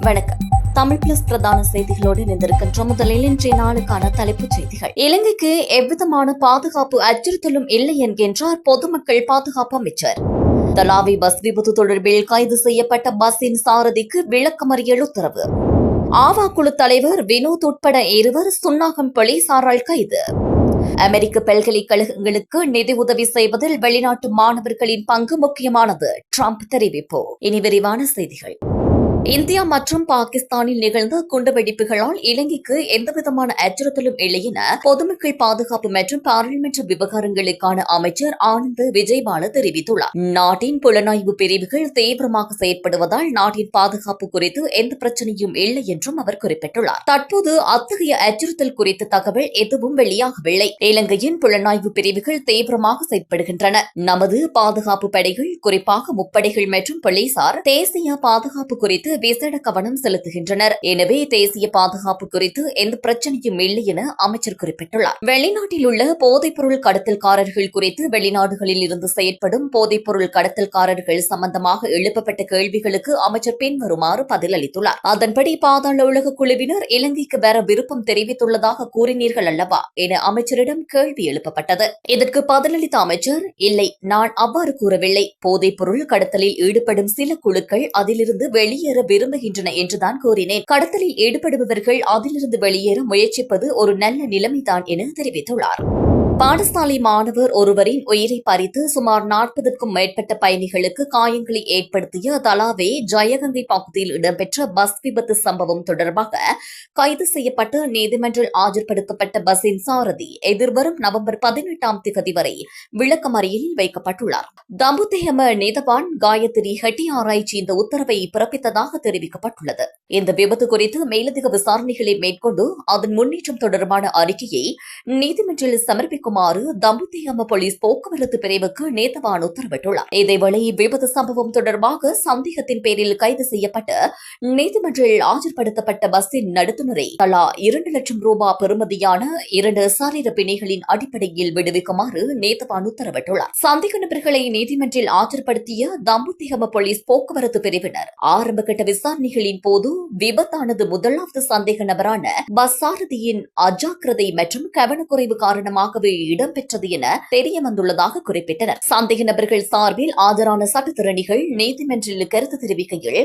வணக்கம். தமிழ் பிளஸ் பிரதான செய்திகளோடு இணைந்திருக்கின்ற முதலில் இன்றைய நாளுக்கான தலைப்புச் செய்திகள். இலங்கைக்கு எவ்விதமான பாதுகாப்பு அச்சுறுத்தலும் இல்லை என்கின்றார் பொதுமக்கள் பாதுகாப்பு அமைச்சர். தலாவி பஸ் விபத்து தொடர்பில் கைது செய்யப்பட்ட பஸ்ஸின் சாரதிக்கு விளக்கமறியல் உத்தரவு. ஆவா குழு தலைவர் வினோத் உட்பட இருவர் சுன்னாகம் போலீசாரால் கைது. அமெரிக்க பல்கலைக்கழகங்களுக்கு நிதி உதவி செய்வதில் வெளிநாட்டு மாணவர்களின் பங்கு முக்கியமானது ட்ரம்ப் தெரிவிப்பு. இனி விரிவான செய்திகள். இந்தியா மற்றும் பாகிஸ்தானில் நிகழ்ந்த குண்டுவெடிப்புகளால் இலங்கைக்கு எந்தவிதமான அச்சுறுத்தலும் இல்லை என பொதுமக்கள் பாதுகாப்பு மற்றும் பாராளுமன்ற விவகாரங்களுக்கான அமைச்சர் ஆனந்த் விஜயபால தெரிவித்துள்ளார். நாட்டின் புலனாய்வு பிரிவுகள் தீவிரமாக செயற்படுவதால் நாட்டின் பாதுகாப்பு குறித்து எந்த பிரச்சனையும் இல்லை என்றும் அவர் குறிப்பிட்டுள்ளார். தற்போது அத்தகைய அச்சுறுத்தல் குறித்த தகவல் எதுவும் வெளியாகவில்லை. இலங்கையின் புலனாய்வு பிரிவுகள் தீவிரமாக செயற்படுகின்றன. நமது பாதுகாப்பு படைகள் குறிப்பாக முப்படைகள் மற்றும் போலீசார் தேசிய பாதுகாப்பு குறித்து விசேட கவனம் செலுத்துகின்றனர். எனவே தேசிய பாதுகாப்பு குறித்து எந்த பிரச்சனையும் இல்லை என அமைச்சர் குறிப்பிட்டுள்ளார். வெளிநாட்டில் உள்ள போதைப்பொருள் கடத்தல்காரர்கள் குறித்து வெளிநாடுகளில் இருந்து செயற்படும் போதைப்பொருள் கடத்தல்காரர்கள் சம்பந்தமாக எழுப்பப்பட்ட கேள்விகளுக்கு அமைச்சர் பின்வருமாறு பதிலளித்துள்ளார். அதன்படி பாதாள உலக குழுவினர் இலங்கைக்கு வர விருப்பம் தெரிவித்துள்ளதாக கூறினீர்கள் அல்லவா என அமைச்சரிடம் கேள்வி எழுப்பப்பட்டது. இதற்கு பதிலளித்த அமைச்சர் இல்லை நான் அவ்வாறு கூறவில்லை. போதைப்பொருள் கடத்தலில் ஈடுபடும் சில குழுக்கள் அதிலிருந்து வெளியேற விரும்புகின்றன என்றுதான் கூறினேன். கடத்தலில் ஈடுபடுபவர்கள் அதிலிருந்து வெளியேற முயற்சிப்பது ஒரு நல்ல நிலைமைதான் என தெரிவித்துள்ளார். பாடசாலை மாணவர் ஒருவரின் உயிரை பறித்து சுமார் நாற்பதுக்கும் மேற்பட்ட பயணிகளுக்கு காயங்களை ஏற்படுத்திய தலாவே ஜயகங்கை பகுதியில் இடம்பெற்ற பஸ் விபத்து சம்பவம் தொடர்பாக கைது செய்யப்பட்டு நீதிமன்றில் ஆஜர்படுத்தப்பட்ட பஸ்ஸின் சாரதி எதிர்வரும் நவம்பர் பதினெட்டாம் திகதி வரை விளக்கமறியலில் வைக்கப்பட்டுள்ளார். தம்புத்தேகம நீதவான் காயத்ரி ஹெட்டி ஆராய்ச்சி இந்த உத்தரவை பிறப்பித்ததாக தெரிவிக்கப்பட்டுள்ளது. இந்த விபத்து குறித்து மேலதிக விசாரணைகளை மேற்கொண்டு அதன் முன்னேற்றம் தொடர்பான அறிக்கையை நீதிமன்றில் சமர்ப்பிக்குமாறு தம்புத்தியம்ம போலீஸ் போக்குவரத்து பிரிவுக்கு நீதவான் உத்தரவிட்டுள்ளார். இதேவேளை இவ்விபத்து சம்பவம் தொடர்பாக சந்தேகத்தின் பேரில் கைது செய்யப்பட்டு நீதிமன்றில் ஆஜர்படுத்தப்பட்ட பஸ்ஸின் நடத்துனரை தலா இரண்டு லட்சம் ரூபாய் பெறுமதியான இரண்டு சரீர பிணைகளின் அடிப்படையில் விடுவிக்குமாறு நீதவான் உத்தரவிட்டுள்ளார். சந்தேக நபர்களை நீதிமன்றில் ஆஜர்படுத்திய தம்புத்திகம போலீஸ் போக்குவரத்து பிரிவினர் ஆரம்பகட்ட விசாரணைகளின் போது விபத்தானது முதலாவது சந்தேக நபரான பஸ் சாரதியின் அஜாக்கிரதை மற்றும் கவனக்குறைவு காரணமாகவே இடம்பெற்றது என தெரிய வந்துள்ளதாக குறிப்பிட்டனர். சந்தேக நபர்கள் சார்பில் ஆஜரான சட்டத்திறனிகள் நீதிமன்றில் கருத்து தெரிவிக்கையில்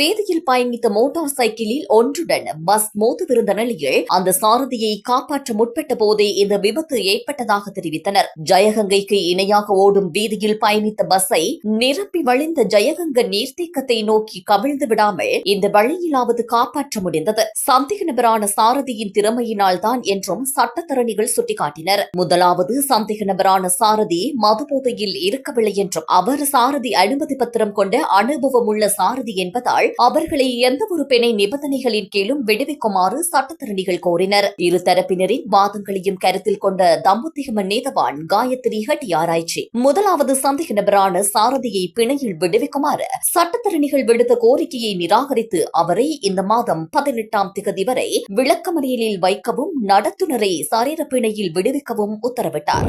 வீதியில் பயணித்த மோட்டார் சைக்கிளில் ஒன்றுடன் பஸ் மோதுவிருந்த நிலையில் அந்த சாரதியை காப்பாற்ற முற்பட்ட போதே இந்த விபத்து ஏற்பட்டதாக தெரிவித்தனர். ஜெயகங்கைக்கு இணையாக ஓடும் வீதியில் பயணித்த பஸ்ஸை நிரப்பி வழிந்த ஜெயகங்க நீர்த்தேக்கத்தை நோக்கி கவிழ்ந்து விடாமல் இந்த வழியிலாவது காப்பாற்ற முடிந்தது. சந்தேக நபரான சாரதியின் திறமையினால் தான் என்றும் சட்டத்தரணிகள் சுட்டிக்காட்டினர். முதலாவது சந்தேக நபரான சாரதி மதுபோதையில் இருக்கவில்லை என்றும் அவர் சாரதி அனுமதி பத்திரம் கொண்ட அனுபவம் உள்ள சாரதி என்பதால் அவர்களை எந்த ஒரு பிணை நிபந்தனைகளின் கீழும் விடுவிக்குமாறு சட்டத்தரணிகள் கோரினர். இரு தரப்பினரின் வாதங்களையும் கருத்தில் கொண்ட தம்புத்திகம நீதவான் காயத்ரி ஹட்டி ஆராய்ச்சி. முதலாவது சந்தேக நபரான சாரதியை பிணையில் விடுவிக்குமாறு சட்டத்தரணிகள் விடுத்த கோரிக்கையை நிராகரித்து அவரை இந்த மாதம் பதினெட்டாம் திகதி வரை விளக்கமறியலில் வைக்கவும் நடத்துனரை சரீர பிணையில் விடுவிக்கவும் உத்தரவிட்டார்.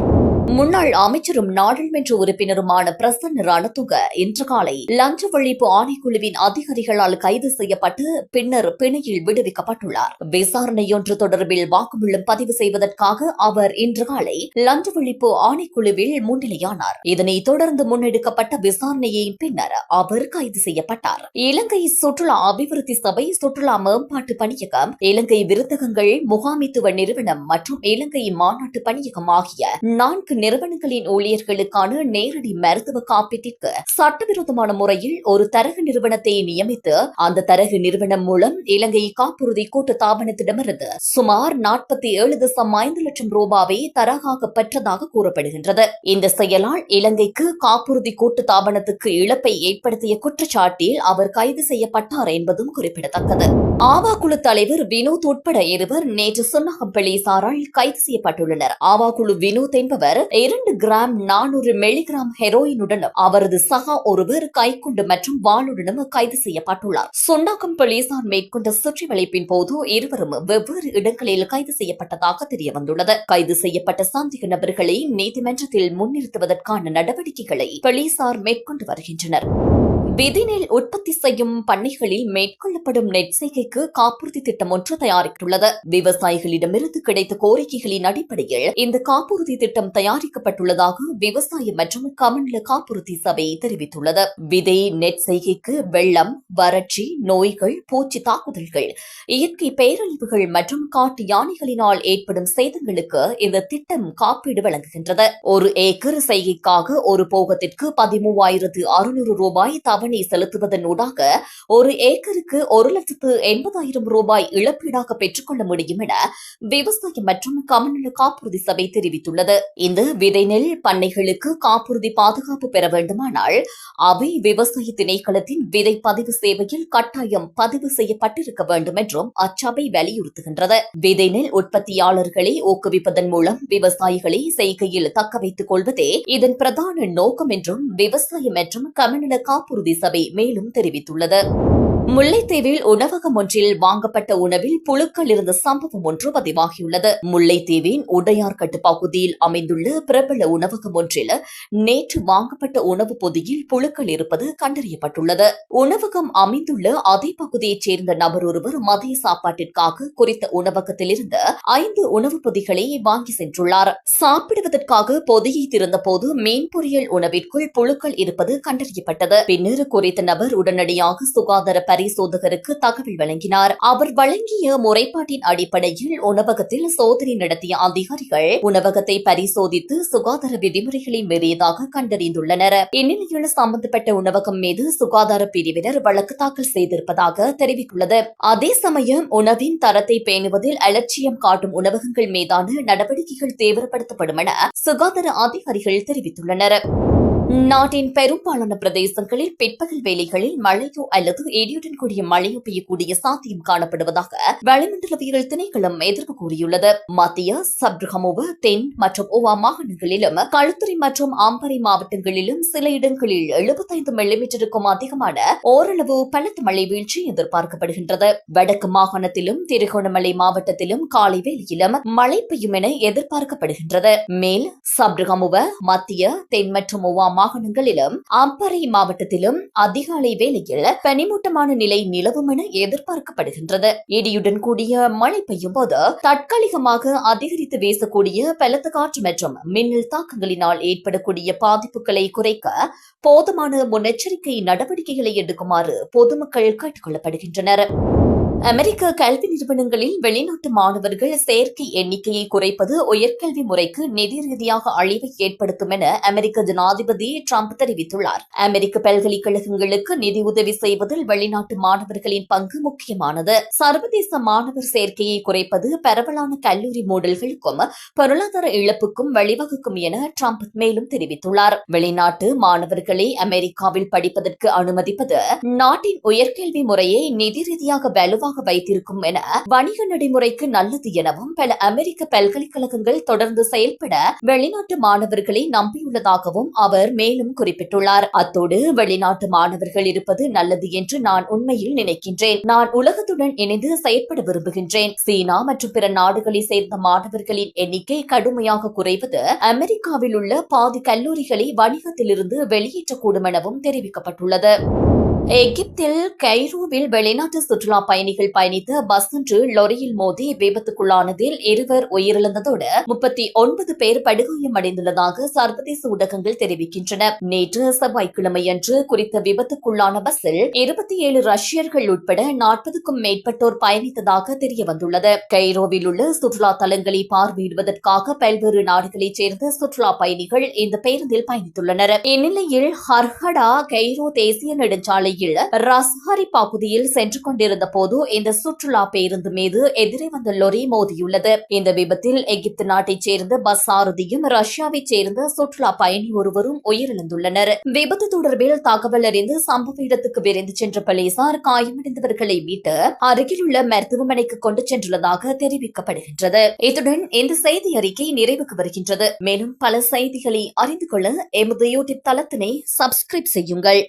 முன்னாள் அமைச்சரும் நாடாளுமன்ற உறுப்பினருமான பிரசன்ன ரணதுங்க இன்று காலை லஞ்ச ஒழிப்பு ஆணைக்குழுவின் அதிகாரிகளால் கைது செய்யப்பட்டு பின்னர் பிணையில் விடுவிக்கப்பட்டுள்ளார். விசாரணையொன்று தொடர்பில் வாக்குமூலம் பதிவு செய்வதற்காக அவர் இன்று காலை லஞ்ச ஒழிப்பு ஆணைக்குழுவில் முன்னிலையானார். இதனைத் தொடர்ந்து முன்னெடுக்கப்பட்ட விசாரணையின் பின்னர் அவர் கைது செய்யப்பட்டார். இலங்கை சுற்றுலா அபிவிருத்தி சபை சுற்றுலா மேம்பாட்டு பணியகம் இலங்கை விருத்தகங்கள் முகாமித்துவ நிறுவனம் மற்றும் இலங்கை மாநாட்டு பணியகம் ஆகிய நான்கு நிறுவனங்களின் ஊழியர்களுக்கான நேரடி மருத்துவ காப்பீட்டிற்கு சட்டவிரோதமான முறையில் ஒரு தரகு நிறுவனத்தை நியமித்து அந்த தரகு நிறுவனம் மூலம் இலங்கை காப்புறுதி கூட்டு தாபனத்திடமிருந்து சுமார் நாற்பத்தி ஏழு தசம் ஐந்து லட்சம் ரூபாவை தரகாக பெற்றதாக கூறப்படுகின்றது. இந்த செயலால் இலங்கைக்கு காப்புறுதி கூட்டு தாபனத்துக்கு இழப்பை ஏற்படுத்திய குற்றச்சாட்டில் அவர் கைது செய்யப்பட்டார் என்பதும் குறிப்பிடத்தக்கது. ஆவா குழு தலைவர் வினோத் உட்பட இருவர் நேற்று சுன்னகம் சாரால் கைது செய்யப்பட்டுள்ளனர். ஆவா குழு வினோத் என்பவர் இரண்டு கிராம் நானூறு மில்லிகிராம் ஹெரோயினுடனும் அவரது சகா ஒருவர் கைக்குண்டு மற்றும் வாளுடனும் கைது செய்யப்பட்டுள்ளார். சுண்டாக்கம் போலீசார் மேற்கொண்ட சுற்றி வளைப்பின் போது இருவரும் வெவ்வேறு இடங்களில் கைது செய்யப்பட்டதாக தெரியவந்துள்ளது. கைது செய்யப்பட்ட சந்தேக நபர்களை நீதிமன்றத்தில் முன்னிறுத்துவதற்கான நடவடிக்கைகளை போலீசார் மேற்கொண்டு வருகின்றனர். விதிநெல் உற்பத்தி செய்யும் பண்ணைகளில் மேற்கொள்ளப்படும் நெற்செய்கைக்கு காப்புறுதி திட்டம் ஒன்று தயாரித்துள்ளது விவசாயிகளிடமிருந்து கிடைத்த கோரிக்கைகளின் அடிப்படையில் இந்த காப்புறுதி திட்டம் தயாரிக்கப்பட்டுள்ளதாக விவசாய மற்றும் கமநல காப்புறுதி சபை தெரிவித்துள்ளது. விதை நெற்செய்கைக்கு வெள்ளம் வறட்சி நோய்கள் பூச்சி தாக்குதல்கள் இயற்கை பேரழிவுகள் மற்றும் காட்டு யானைகளினால் ஏற்படும் சேதங்களுக்கு இந்த திட்டம் காப்பீடு வழங்குகின்றது. ஒரு ஏக்கர் செய்கைக்காக ஒரு போகத்திற்கு பதிமூவாயிரத்து அறுநூறு ரூபாய் தவணை செலுத்துவதனூடாக ஒரு ஏக்கருக்கு ஒரு லட்சத்து எண்பதாயிரம் ரூபாய் இழப்பீடாக பெற்றுக்கொள்ள முடியும் என விவசாய மற்றும் கமநல காப்புறுதி சபை தெரிவித்துள்ளது. இந்த விதை நெல் பண்ணைகளுக்கு காப்புறுதி பாதுகாப்பு பெற வேண்டுமானால் அவை விவசாய திணைக்களத்தின் விதை பதிவு சேவையில் கட்டாயம் பதிவு செய்யப்பட்டிருக்க வேண்டும் என்றும் அச்சபை வலியுறுத்துகின்றது. விதை நெல் உற்பத்தியாளர்களை ஊக்குவிப்பதன் மூலம் விவசாயிகளை செய்கையில் தக்க வைத்துக் கொள்வதே இதன் பிரதான நோக்கம் என்றும் விவசாய மற்றும் கமநல காப்புறுதி சபை மேலும் தெரிவித்துள்ளது. முல்லைத்தீவில் உணவகம் ஒன்றில் வாங்கப்பட்ட உணவில் புழுக்கள் இருந்த சம்பவம் ஒன்று பதிவாகியுள்ளது. முல்லைத்தீவின் உடையார்கட்டு பகுதியில் அமைந்துள்ள பிரபல உணவகம் ஒன்றில் நேற்று வாங்கப்பட்ட உணவு பொதியில் புழுக்கள் இருப்பது கண்டறியப்பட்டுள்ளது. உணவகம் அமைந்துள்ள அதே பகுதியைச் சேர்ந்த நபர் ஒருவர் மதிய சாப்பாட்டிற்காக குறித்த உணவகத்திலிருந்து ஐந்து உணவுப் பொதிகளை வாங்கி சென்றுள்ளார். சாப்பிடுவதற்காக பொதியை திறந்தபோது மீன் பொரியல் உணவிற்குள் புழுக்கள் இருப்பது கண்டறியப்பட்டது. பின்னர் குறித்த நபர் உடனடியாக சுகாதார பரிசோதகருக்கு தகவல் வழங்கினார். அவர் வழங்கிய முறைப்பாட்டின் அடிப்படையில் உணவகத்தில் சோதனை நடத்திய அதிகாரிகள் உணவகத்தை பரிசோதித்து சுகாதார விதிமுறைகளை மீறியதாக கண்டறிந்துள்ளனர். இந்நிலையில் சம்பந்தப்பட்ட உணவகம் மீது சுகாதார பிரிவினர் வழக்கு தாக்கல் செய்திருப்பதாக தெரிவித்துள்ளது. அதே சமயம் உணவின் தரத்தை பேணுவதில் அலட்சியம் காட்டும் உணவகங்கள் மீதான நடவடிக்கைகள் தீவிரப்படுத்தப்படும் என சுகாதார அதிகாரிகள் தெரிவித்துள்ளனர். நாட்டின் பெரும்பாலான பிரதேசங்களில் பிற்பகல் வேலைகளில் மழையோ அல்லது இடியுடன் கூடிய மழையோ பெய்யக்கூடிய சாத்தியம் காணப்படுவதாக வளிமண்டலவியல் திணைக்களம் எதிர்ப்பு கூறியுள்ளது. மத்திய சப்ரகமுவ தென் மற்றும் ஓவா மாகாணங்களிலும் களுத்துறை மற்றும் ஆம்பரை மாவட்டங்களிலும் சில இடங்களில் எழுபத்தைந்து மில்லிமீட்டருக்கும் அதிகமான ஓரளவு பலத்த மழை வீழ்ச்சி எதிர்பார்க்கப்படுகின்றது. வடக்கு மாகாணத்திலும் திருகோணமலை மாவட்டத்திலும் காலை வேளையிலும் மழை பெய்யும் என எதிர்பார்க்கப்படுகின்றது. மேல் சப்ரகமுவ மத்திய தென் மற்றும் ஓவா மாகாணங்களிலும் அம்பரை மாவட்டத்திலும் அதிகாலை வேளையில் பனிமூட்டமான நிலை நிலவும் என எதிர்பார்க்கப்படுகின்றது. இடியுடன் கூடிய மழை பெய்யும் போது தற்காலிகமாக அதிகரித்து வீசக்கூடிய பலத்த காற்று மற்றும் மின்னல் தாக்கங்களினால் ஏற்படக்கூடிய பாதிப்புகளை குறைக்க போதுமான முன்னெச்சரிக்கை நடவடிக்கைகளை எடுக்குமாறு பொதுமக்கள் கேட்டுக் கொள்ளப்படுகின்றனர் அமெரிக்க கல்வி நிறுவனங்களில் வெளிநாட்டு மாணவர்கள் சேர்க்கை எண்ணிக்கையை குறைப்பது உயர்கல்வி முறைக்கு நிதி ரீதியாக அழிவை ஏற்படுத்தும் என அமெரிக்க ஜனாதிபதி டிரம்ப் தெரிவித்துள்ளார். அமெரிக்க பல்கலைக்கழகங்களுக்கு நிதி உதவி செய்வதில் வெளிநாட்டு மாணவர்களின் பங்கு முக்கியமானது. சர்வதேச மாணவர் சேர்க்கையை குறைப்பது பரவலான கல்லூரி மூடல்களுக்கும் பொருளாதார இழப்புக்கும் வழிவகுக்கும் என டிரம்ப் மேலும் தெரிவித்துள்ளார். வெளிநாட்டு மாணவர்களை அமெரிக்காவில் படிப்பதற்கு அனுமதிப்பது நாட்டின் உயர்கல்வி முறையை நிதி ரீதியாக வலுவாக வைத்திருக்கும் என வணிக நடைமுறைக்கு நல்லது எனவும் பல அமெரிக்க பல்கலைக்கழகங்கள் தொடர்ந்து செயல்பட வெளிநாட்டு மாணவர்களை நம்பியுள்ளதாகவும் அவர் மேலும் குறிப்பிட்டுள்ளார். அத்தோடு வெளிநாட்டு மாணவர்கள் இருப்பது நல்லது என்று நான் உண்மையில் நினைக்கின்றேன். நான் உலகத்துடன் இணைந்து செயற்பட விரும்புகின்றேன். சீனா மற்றும் பிற நாடுகளை சேர்ந்த மாணவர்களின் எண்ணிக்கை கடுமையாக குறைவது அமெரிக்காவில் உள்ள பாதி கல்லூரிகளை வணிகத்திலிருந்து வெளியேற்றக்கூடும் எனவும் தெரிவிக்கப்பட்டுள்ளது. எகிப்தில் கைரோவில் வெளிநாட்டு சுற்றுலா பயணிகள் பயணித்த பஸ் ஒன்று லொரியில் மோதி விபத்துக்குள்ளானதில் இருவர் உயிரிழந்ததோடு முப்பத்தி ஒன்பது பேர் படுகாயமடைந்துள்ளதாக சர்வதேச ஊடகங்கள் தெரிவிக்கின்றன. நேற்று செவ்வாய்க்கிழமையன்று குறித்த விபத்துக்குள்ளான பஸ்ஸில் இருபத்தி ஏழு ரஷ்யர்கள் உட்பட நாற்பதுக்கும் மேற்பட்டோர் பயணித்ததாக தெரியவந்துள்ளது. கைரோவில் உள்ள சுற்றுலா தலங்களை பார்வையிடுவதற்காக பல்வேறு நாடுகளைச் சேர்ந்த சுற்றுலா பயணிகள் இந்த பேருந்தில் பயணித்துள்ளனர். இந்நிலையில் ஹர்ஹடா கைரோ தேசிய நெடுஞ்சாலை சாலையில் ரஸ்ஹாரி பகுதியில் சென்று கொண்டிருந்த போது இந்த சுற்றுலா பேருந்து மீது எதிரே வந்த லொரி மோதியுள்ளது. இந்த விபத்தில் எகிப்து நாட்டைச் சேர்ந்த பஸ் சாரதியும் ரஷ்யாவைச் சேர்ந்த சுற்றுலா பயணி ஒருவரும் உயிரிழந்துள்ளனர். விபத்து தொடர்பில் தகவல் அறிந்து சம்பவ இடத்துக்கு விரைந்து சென்ற போலீசார் காயமடைந்தவர்களை மீட்டு அருகிலுள்ள மருத்துவமனைக்கு கொண்டு சென்றுள்ளதாக தெரிவிக்கப்படுகின்றது. இத்துடன் இந்த செய்தி அறிக்கை நிறைவுக்கு வருகின்றது. மேலும் பல செய்திகளை அறிந்து கொள்ள எமது யூடியூப் தளத்தினை சப்ஸ்கிரைப் செய்யுங்கள்.